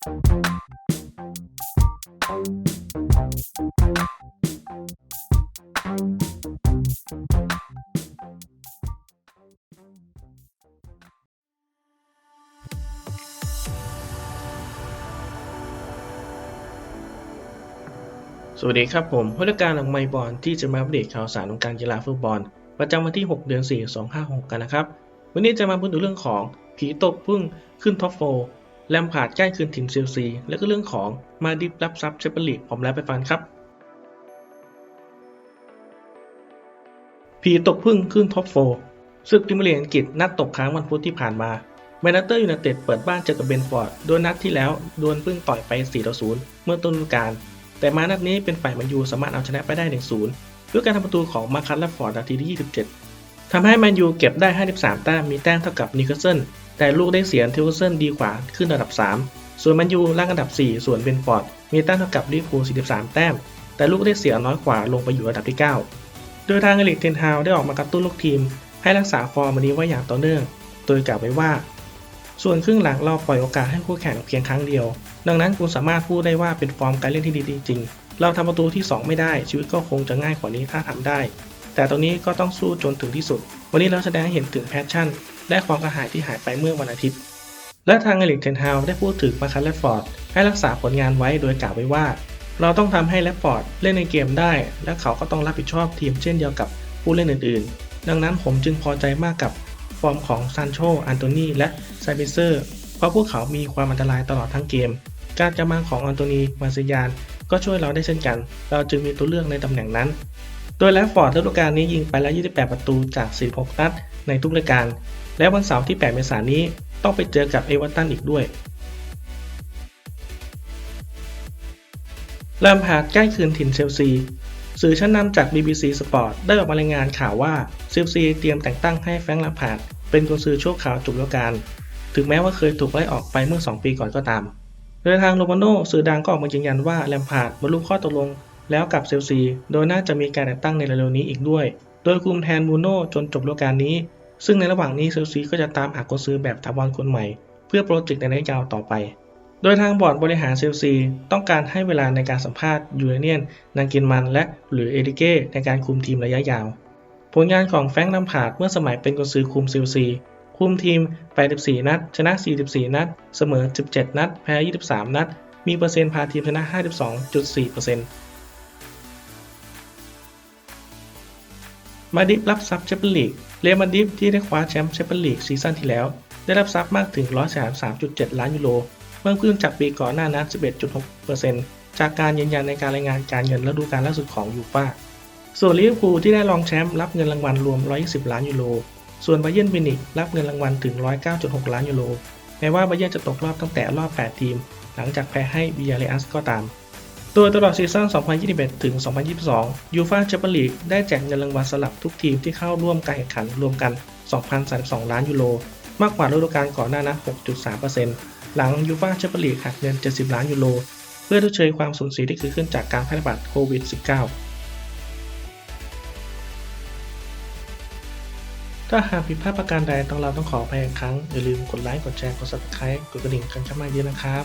สวัสดีครับผมผู้จัดการของไมบอลที่จะมาอัปเดตข่าวสารของการกีฬาฟุตบอล ประจำวันที่ 6 เดือน 4 256กันนะครับ วันนี้จะมาพูดถึงเรื่องของผีตกพึ่งขึ้นท็อปโฟร์ แลมพาร์ดใกล้คืนถิ่นเซลซี และก็เรื่องของมาดิฟรับซับแชมเปี้ยนลีกผมแล้วไปฟังครับผีตกพึ่งขึ้นท็อปโฟร์ศึกพรีเมียร์ลีกอังกฤษนัดตกค้างวันพุธที่ผ่านมาแมนเชสเตอร์ยูไนเต็ดเปิดบ้านเจอกับเบนฟอร์ด โดยนัดที่แล้วดวลพึ่งต่อยไป 4-0 เมื่อต้นฤดูกาล แต่มานัดนี้เป็นฝ่ายแมนยูสามารถเอาชนะไปได้ 1-0 ด้วยการทำประตูของมาคัสและฟอร์ดนาทีที่27 ทำให้แมนยูเก็บได้ 53 แต้มมีแต้มเท่ากับนิคาสเซิลแต่ลูกได้เสียทิวคาสเซิลดีกว่าขึ้นอันดับ 3 ส่วนแมนยูล่างอันดับ 4 ส่วนเบนฟอร์ดมีแต้มเท่ากับลิเวอร์พูล43 แต้ม แต่ลูกได้เสียน้อยกว่าลงไปอยู่อันดับที่ 9 โดยทางเอลิกเทนฮาวได้ออกมากระตุ้นลูกทีม ให้รักษาฟอร์มนี้ไว้อย่างต่อเนื่อง โดยกล่าวไว้ว่า ส่วนครึ่งหลังเราปล่อยโอกาสให้คู่แข่งเพียงครั้งเดียว ดังนั้นคุณสามารถพูดได้ว่าเป็นฟอร์มการเล่นที่ดีจริงๆเราทำประตูที่ 2 ไม่ได้ชีวิตก็คงจะง่ายกว่านี้ถ้าทำได้ แต่ตอนนี้ก็ต้องสู้จนถึงที่สุด วันนี้เราแสดงให้เห็นถึงแพชชั่น และความกระหายที่หายไปเมื่อวันอาทิตย์ และทางเอลิกเทนฮาวได้พูดถึงมาคัสและฟอร์ดให้รักษาผลงานไว้โดยกล่าวไว้ว่า เราต้องทำให้แลฟฟอร์ดเล่นในเกมได้ และเขาก็ต้องรับผิดชอบทีมเช่นเดียวกับผู้เล่นอื่นๆ ดังนั้นผมจึงพอใจมากกับฟอร์มของซานโช อันโตนี และไซเบเซอร์ เพราะพวกเขามีความอันตรายตลอดทั้งเกม การจะมาของอันโตนี มาซิยาน ก็ช่วยเราได้เช่นกัน เราจึงมีตัวเลือกในตำแหน่งนั้น โดยแลฟฟอร์ดฤดูกาลนี้ยิงไปแล้ว 28 ประตูจาก 46 นัดในทุกรายการและวันเสาร์ที่ 8 เมษายนนี้ต้องไปเจอกับเอเวอร์ตันอีกด้วยแลมพาร์ดใกล้คืนถิ่นเชลซี สื่อชั้นนำจาก BBC Sport ได้ออกมารายงานข่าวว่าเชลซีเตรียมแต่งตั้งให้แฟรงค์แลมพาร์ดเป็นกุนซือชั่วคราวจบฤดูกาล ถึงแม้ว่าเคยถูกไล่ออกไปเมื่อ 2 ปีก่อนก็ตาม โดยทางโรมาโน่สื่อดังก็ออกมายืนยันว่าแลมพาร์ดบรรลุข้อตกลง แล้วกับเชลซี โดยน่าจะมีการแต่งตั้งในเร็วๆนี้อีกด้วย โดยคุมแทนบูโน่จนจบฤดูกาลนี้ ซึ่งในระหว่างนี้เชลซีก็จะตามหากุนซื้อแบบถาวรคนใหม่ เพื่อโปรเจกต์ในระยะยาวต่อไป โดยทางบอร์ดบริหารเชลซีต้องการให้เวลาในการสัมภาษณ์ยูเรเนียนนางกินมันและหรือเอริเก้ในการคุมทีมระยะยาว ผลงานของแฟรงค์ลัมพาร์ดเมื่อสมัยเป็นกุนซือคุมเชลซีคุมทีม 84 นัด ชนะ 44 นัด เสมอ 17 นัด แพ้ 23 นัด มีเปอร์เซ็นต์พาทีมชนะ 52.4% มาดิฟรับซับแชมเปี้ยนลีกเรอัลมาดริดที่ได้คว้าแชมป์แชมเปี้ยนลีกซีซั่นที่แล้ว ได้รับซับมากถึง 133.7 ล้านยูโรเพิ่มขึ้นจากปีก่อนหน้านั้น 11.6%จากการยืนยันในการรายงานการเงินฤดูกาลล่าสุดของยูฟ่าส่วนลิเวอร์พูลที่ได้รองแชมป์รับเงินรางวัลรวม 120 ล้านยูโรส่วนไบเยิร์นมินิกรับเงินรางวัลถึง 109.6 ล้านยูโรแม้ว่าไบเยิร์นจะตกรอบตั้งแต่รอบ 8 ทีม หลังจากแพ้ให้บิยาเรอัสก็ตาม โดยตลอดซีซั่น 2021 ถึง 2022 ยูฟ่าแชมเปี้ยนลีกได้แจกเงินรางวัลสลับทุกทีมที่เข้าร่วมการแข่งขันรวมกัน 2,032 ล้านยูโร มากกว่าฤดูกาลก่อนหน้านั้น 6.3%หลังยูฟ่าแชมเปี้ยนลีกหักเงิน 70 ล้านยูโร เพื่อชดเชยความสูญเสียที่เกิดขึ้นจากการแพร่ระบาดโควิด -19 ถ้าหากผิดพลาดประการใดต้องเราต้องขออภัยอีกครั้ง อย่าลืมกดไลค์ กดแชร์ กด subscribe กดกระดิ่งกันเข้ามาเยอะนะครับ